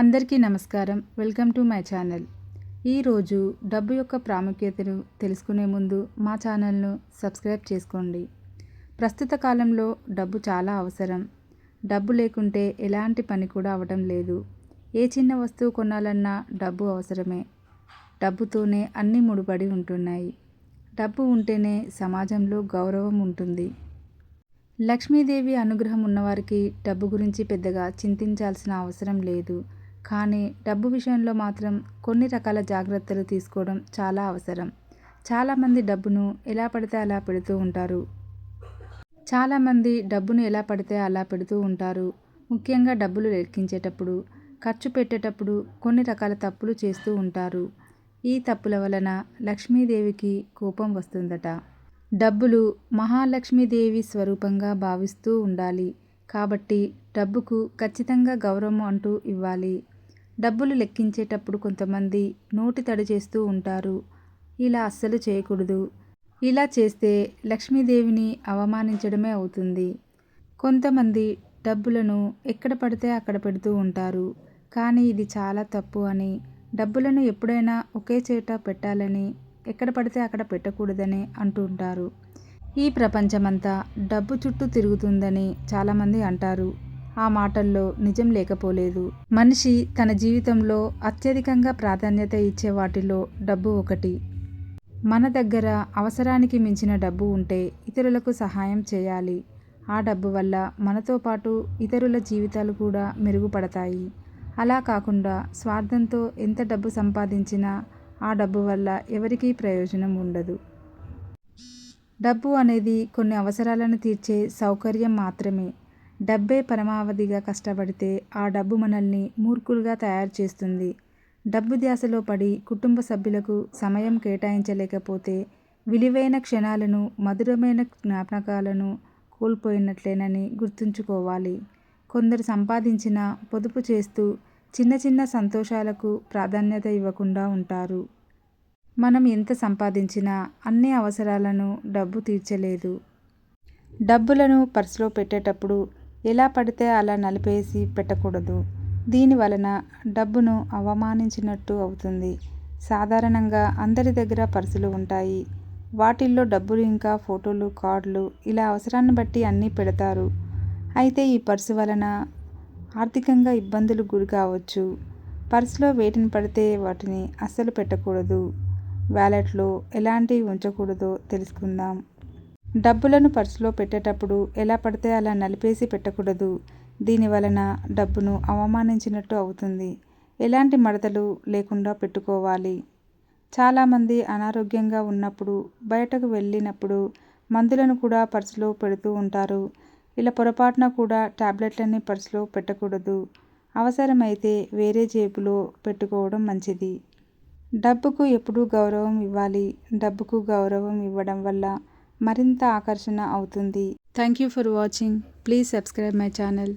అందరికీ నమస్కారం. Welcome to my channel. ఈరోజు డబ్బు యొక్క ప్రాముఖ్యతను తెలుసుకునే ముందు మా ఛానల్ను సబ్స్క్రైబ్ చేసుకోండి. ప్రస్తుత కాలంలో డబ్బు చాలా అవసరం. డబ్బు లేకుంటే ఎలాంటి పని కూడా అవటం లేదు. ఏ చిన్న వస్తువు కొనాలన్నా డబ్బు అవసరమే. డబ్బుతోనే అన్ని ముడిపడి ఉంటున్నాయి. డబ్బు ఉంటేనే సమాజంలో గౌరవం ఉంటుంది. లక్ష్మీదేవి అనుగ్రహం ఉన్నవారికి డబ్బు గురించి పెద్దగా చింతించాల్సిన అవసరం లేదు. కానీ డబ్బు విషయంలో మాత్రం కొన్ని రకాల జాగ్రత్తలు తీసుకోవడం చాలా అవసరం. చాలామంది డబ్బును ఎలా పడితే అలా పెడుతూ ఉంటారు. చాలామంది డబ్బును ఎలా పడితే అలా పెడుతూ ఉంటారు. ముఖ్యంగా డబ్బులు లెక్కించేటప్పుడు ఖర్చు పెట్టేటప్పుడు కొన్ని రకాల తప్పులు చేస్తూ ఉంటారు. ఈ తప్పుల వలన లక్ష్మీదేవికి కోపం వస్తుందట. డబ్బులు మహాలక్ష్మీదేవి స్వరూపంగా భావిస్తూ ఉండాలి. కాబట్టి డబ్బుకు ఖచ్చితంగా గౌరవం అంటూ ఇవ్వాలి. డబ్బులు లెక్కించేటప్పుడు కొంతమంది నోటి తడి చేస్తూ ఉంటారు. ఇలా అస్సలు చేయకూడదు. ఇలా చేస్తే లక్ష్మీదేవిని అవమానించడమే అవుతుంది. కొంతమంది డబ్బులను ఎక్కడ పడితే అక్కడ పెడుతూ ఉంటారు. కానీ ఇది చాలా తప్పు అని డబ్బులను ఎప్పుడైనా ఒకే చేట పెట్టాలని ఎక్కడ పడితే అక్కడ పెట్టకూడదని అంటుంటారు ఈ ప్రపంచమంతా డబ్బు చుట్టూ తిరుగుతుందని చాలామంది అంటారు. ఆ మాటల్లో నిజం లేకపోలేదు. మనిషి తన జీవితంలో అత్యధికంగా ప్రాధాన్యత ఇచ్చే వాటిలో డబ్బు ఒకటి. మన దగ్గర అవసరానికి మించిన డబ్బు ఉంటే ఇతరులకు సహాయం చేయాలి. ఆ డబ్బు వల్ల మనతో పాటు ఇతరుల జీవితాలు కూడా మెరుగుపడతాయి. అలా కాకుండా స్వార్థంతో ఎంత డబ్బు సంపాదించినా ఆ డబ్బు వల్ల ఎవరికీ ప్రయోజనం ఉండదు. డబ్బు అనేది కొన్ని అవసరాలను తీర్చే సౌకర్యం మాత్రమే. డబ్బే పరమావధిగా కష్టపడితే ఆ డబ్బు మనల్ని మూర్ఖులుగా తయారు చేస్తుంది. డబ్బు ధ్యాసలో పడి కుటుంబ సభ్యులకు సమయం కేటాయించలేకపోతే విలువైన క్షణాలను మధురమైన జ్ఞాపకాలను కోల్పోయినట్లేనని గుర్తుంచుకోవాలి. కొందరు సంపాదించిన పొదుపు చేస్తూ చిన్న చిన్న సంతోషాలకు ప్రాధాన్యత ఇవ్వకుండా ఉంటారు. మనం ఎంత సంపాదించినా అన్ని అవసరాలను డబ్బు తీర్చలేదు. డబ్బులను పర్సులో పెట్టేటప్పుడు ఎలా పడితే అలా నలిపేసి పెట్టకూడదు. దీని వలన డబ్బును అవమానించినట్టు అవుతుంది. సాధారణంగా అందరి దగ్గర పర్సులు ఉంటాయి. వాటిల్లో డబ్బులు ఇంకా ఫోటోలు కార్డులు ఇలా అవసరాన్ని బట్టి అన్నీ పెడతారు. అయితే ఈ పర్సు వలన ఆర్థికంగా ఇబ్బందులు గురి కావచ్చు. పర్సులో వేటిని పడితే వాటిని అస్సలు పెట్టకూడదు. వ్యాలెట్లో ఎలాంటివి ఉంచకూడదో తెలుసుకుందాం. డబ్బులను పర్సులో పెట్టేటప్పుడు ఎలా పడితే అలా నలిపేసి పెట్టకూడదు. దీని వలన డబ్బును అవమానించినట్టు అవుతుంది. ఎలాంటి మడతలు లేకుండా పెట్టుకోవాలి. చాలామంది అనారోగ్యంగా ఉన్నప్పుడు బయటకు వెళ్ళినప్పుడు మందులను కూడా పర్సులో పెడుతూ ఉంటారు. ఇలా పొరపాటున కూడా ట్యాబ్లెట్లన్నీ పర్సులో పెట్టకూడదు. అవసరమైతే వేరే జేబులో పెట్టుకోవడం మంచిది. డబ్బుకు ఎప్పుడూ గౌరవం ఇవ్వాలి. డబ్బుకు గౌరవం ఇవ్వడం వల్ల మరింత ఆకర్షణ అవుతుంది. Thank you for watching please subscribe my channel